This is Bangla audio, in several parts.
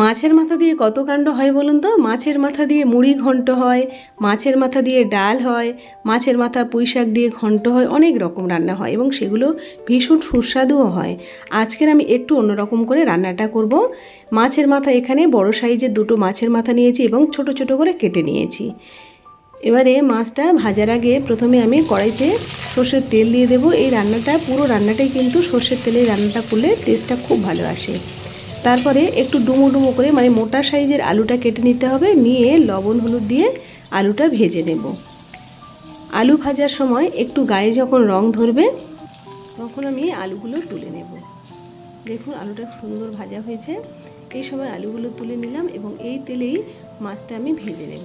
মাছের মাথা দিয়ে কত কাণ্ড হয় বলুন তো? মাছের মাথা দিয়ে মুড়ি ঘন্ট হয়, মাছের মাথা দিয়ে ডাল হয়, মাছের মাথা পুঁই শাক দিয়ে ঘন্ট হয়, অনেক রকম রান্না হয় এবং সেগুলো ভীষণ সুস্বাদুও হয়। আজকের আমি একটু অন্যরকম করে রান্নাটা করব। মাছের মাথা এখানে বড় সাইজের দুটো মাছের মাথা নিয়েছি এবং ছোট ছোট করে কেটে নিয়েছি। এবারে মাছটা ভাজার আগে প্রথমে আমি কড়াইতে সর্ষের তেল দিয়ে দেবো। এই রান্নাটা, পুরো রান্নাটাই কিন্তু সর্ষের তেলে রান্নাটা করলে টেস্টটা খুব ভালো আসে। তারপরে একটু ডুমো ডুমো করে মানে মোটা সাইজের আলুটা কেটে নিতে হবে, নিয়ে লবণ হলুদ দিয়ে আলুটা ভেজে নেব। আলু ভাজার সময় একটু গায়ে যখন রং ধরবে, তখন আমি আলুগুলো তুলে নেব। দেখুন আলুটা সুন্দর ভাজা হয়েছে। এই সময় আলুগুলো তুলে নিলাম এবং এই তেলেই মাছটা আমি ভেজে নেব।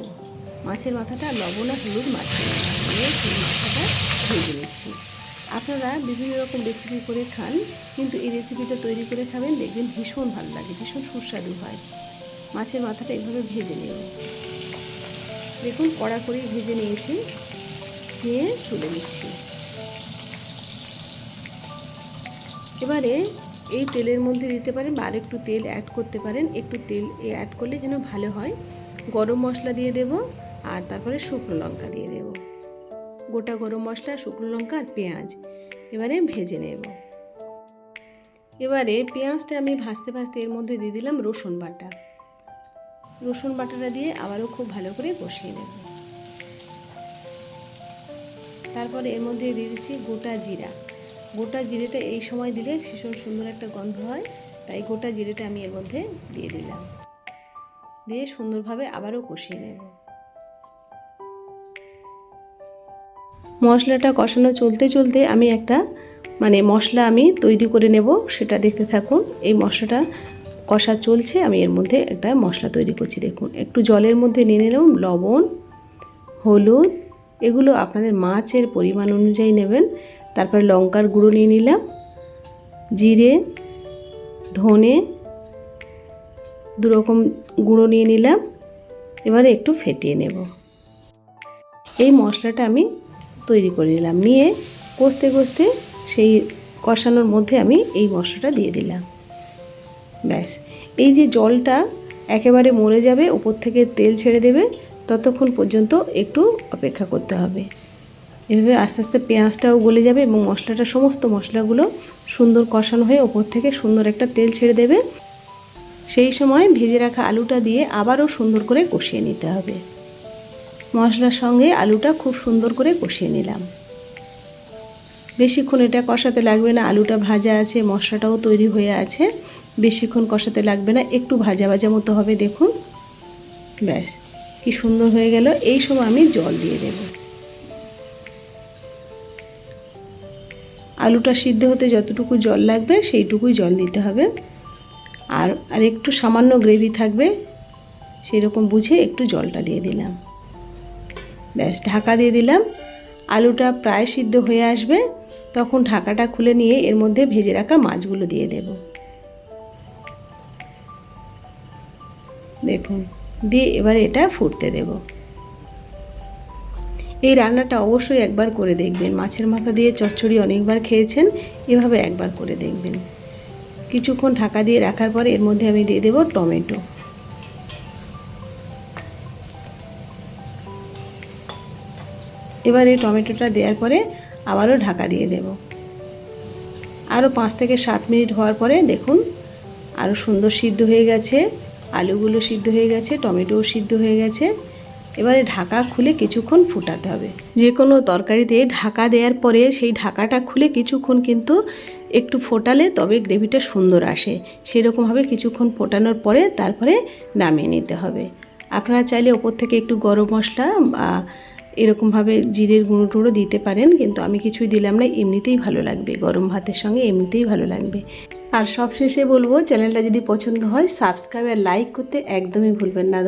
মাছের মাথাটা লবণ আর হলুদ নিলাম। নিয়ে সেই মাথাটা ভেজে নিচ্ছি। আপনারা বিভিন্ন রকম রেসিপি করে খান, কিন্তু এই রেসিপিটা তৈরি করে খাবেন, দেখবেন ভীষণ ভালো লাগে, ভীষণ সুস্বাদু হয়। মাছের মাথাটা এইভাবে ভেজে নেব দেখুন, কড়া করে ভেজে নিয়েছি, নিয়ে তুলে নিচ্ছি। এবারে এই তেলের মধ্যে দিতে পারেন বা আরেকটু তেল অ্যাড করতে পারেন। একটু তেল এ অ্যাড করলে যেন ভালো হয়। গরম মশলা দিয়ে দেব, আর তারপরে শুকনো লঙ্কা দিয়ে দেব। গোটা গরম মশলা, শুকনো লঙ্কা আর পেঁয়াজ। এবারে ভেজে নেব। এবারে পেঁয়াজটা আমি ভাজতে ভাজতে এর মধ্যে দিয়ে দিলাম রসুন বাটা। রসুন বাটাটা দিয়ে আবারও খুব ভালো করে কষিয়ে নেব। তারপরে এর মধ্যে দিয়ে দিচ্ছি গোটা জিরা। গোটা জিরেটা এই সময় দিলে ভীষণ সুন্দর একটা গন্ধ হয়, তাই গোটা জিরেটা আমি এর মধ্যে দিয়ে দিলাম। দিয়ে সুন্দরভাবে আবারও কষিয়ে নেব। মশলাটা কষানো চলতে চলতে আমি একটা মানে মশলা আমি তৈরি করে নেব, সেটা দেখতে থাকুন। এই মশলাটা কষা চলছে, আমি এর মধ্যে একটা মশলা তৈরি করছি, দেখুন। একটু জলের মধ্যে নিয়ে নিলাম, লবণ, হলুদ, এগুলো আপনাদের মাছের পরিমাণ অনুযায়ী নেবেন। তারপরে লঙ্কার গুঁড়ো নিয়ে নিলাম, জিরে, ধনে, দুরকম গুঁড়ো নিয়ে নিলাম, এবারে একটু ফেটিয়ে নেব। এই মশলাটা আমি তৈরি করে নিলাম। নিয়ে কষতে কষতে সেই কষানোর মধ্যে আমি এই মশলাটা দিয়ে দিলাম। ব্যাস। এই যে জলটা একেবারে মরে যাবে উপর থেকে তেল ছেড়ে দেবে, ততক্ষণ পর্যন্ত একটু অপেক্ষা করতে হবে। এভাবে আস্তে আস্তে পেঁয়াজটাও গলে যাবে এবং মশলাটা, সমস্ত মশলাগুলো সুন্দর কষানো হয়ে ওপর থেকে সুন্দর একটা তেল ছেড়ে দেবে। সেই সময় ভেজে রাখা আলুটা দিয়ে আবারও সুন্দর করে কষিয়ে নিতে হবে। মশলার সঙ্গে আলুটা খুব সুন্দর করে কষিয়ে নিলাম। বেশিক্ষণ এটা কষাতে লাগবে না, আলুটা ভাজা আছে, মশলাটাও তৈরি হয়ে আছে। বেশিক্ষণ কষাতে লাগবে না, একটু ভাজা ভাজা মতো হবে, দেখুন। ব্যাস, কি সুন্দর হয়ে গেল। এই সময় আমি জল দিয়ে দেব। আলুটা সিদ্ধ হতে যতটুকু জল লাগবে, সেইটুকুই জল দিতে হবে। আর আর একটু সামান্য গ্রেভি থাকবে সেই রকম বুঝে একটু জলটা দিয়ে দিলাম। ব্যাস, ঢাকা দিয়ে দিলাম। আলুটা প্রায় সিদ্ধ হয়ে আসবে। তখন ঢাকাটা খুলে নিয়ে এর মধ্যে ভেজে রাখা মাছগুলো দিয়ে দেব। দেখুন, দিয়ে এবার এটা ফুটতে দেব। এই রান্নাটা অবশ্যই একবার করে দেখবেন। মাছের মাথা দিয়ে চচ্চড়ি অনেকবার খেয়েছেন, এভাবে একবার করে দেখবেন। কিছুক্ষণ ঢাকা দিয়ে রাখার পরে এর মধ্যে আমি দিয়ে দেব টমেটো। এবার এই টমেটোটা দেওয়ার পরে আবারও ঢাকা দিয়ে দেব। আরও পাঁচ থেকে সাত মিনিট হওয়ার পরে দেখুন আরও সুন্দর সিদ্ধ হয়ে গেছে, আলুগুলো সিদ্ধ হয়ে গেছে, টমেটোও সিদ্ধ হয়ে গেছে। এবারে ঢাকা খুলে কিছুক্ষণ ফুটাতে হবে। যে কোনো তরকারিতে ঢাকা দেওয়ার পরে সেই ঢাকাটা খুলে কিছুক্ষণ কিন্তু একটু ফোটালে তবে গ্রেভিটা সুন্দর আসে। সেরকমভাবে কিছুক্ষণ ফোটানোর পরে তারপরে নামিয়ে নিতে হবে। আপনারা চাইলে ওপর থেকে একটু গরম মশলা বা এরকমভাবে জিরের গুঁড়ো টুড়ো দিতে পারেন, কিন্তু আমি কিছুই দিলাম না, এমনিতেই ভালো লাগবে। গরম ভাতের সঙ্গে এমনিতেই ভালো লাগবে। আর সবশেষে বলব, চ্যানেলটা যদি পছন্দ হয় সাবস্ক্রাইব আর লাইক করতে একদমই ভুলবেন না।